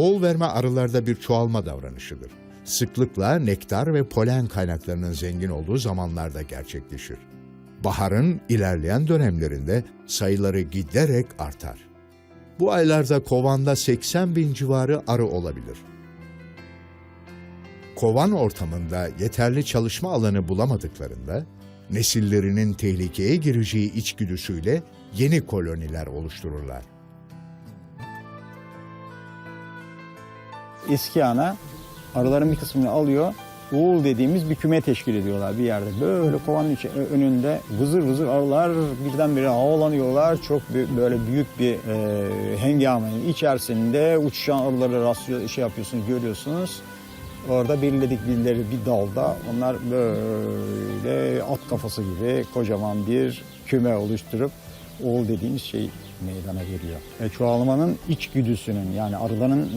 Oğul verme arılarda bir çoğalma davranışıdır. Sıklıkla nektar ve polen kaynaklarının zengin olduğu zamanlarda gerçekleşir. Baharın ilerleyen dönemlerinde sayıları giderek artar. Bu aylarda kovanda 80 bin civarı arı olabilir. Kovan ortamında yeterli çalışma alanı bulamadıklarında, nesillerinin tehlikeye gireceği içgüdüsüyle yeni koloniler oluştururlar. Eski ana arıların bir kısmını alıyor. Uğul dediğimiz bir küme teşkil ediyorlar bir yerde. Böyle kovanın içi, önünde vızır vızır arılar birdenbire havalanıyorlar. Çok böyle büyük bir e, hengamenin içerisinde uçuşan arıları rastlıyor, şey yapıyorsunuz, görüyorsunuz. Orada belirledikleri bir dalda onlar böyle at kafası gibi kocaman bir küme oluşturup oğul dediğimiz şey meydana geliyor. E, çoğalmanın içgüdüsünün yani arıların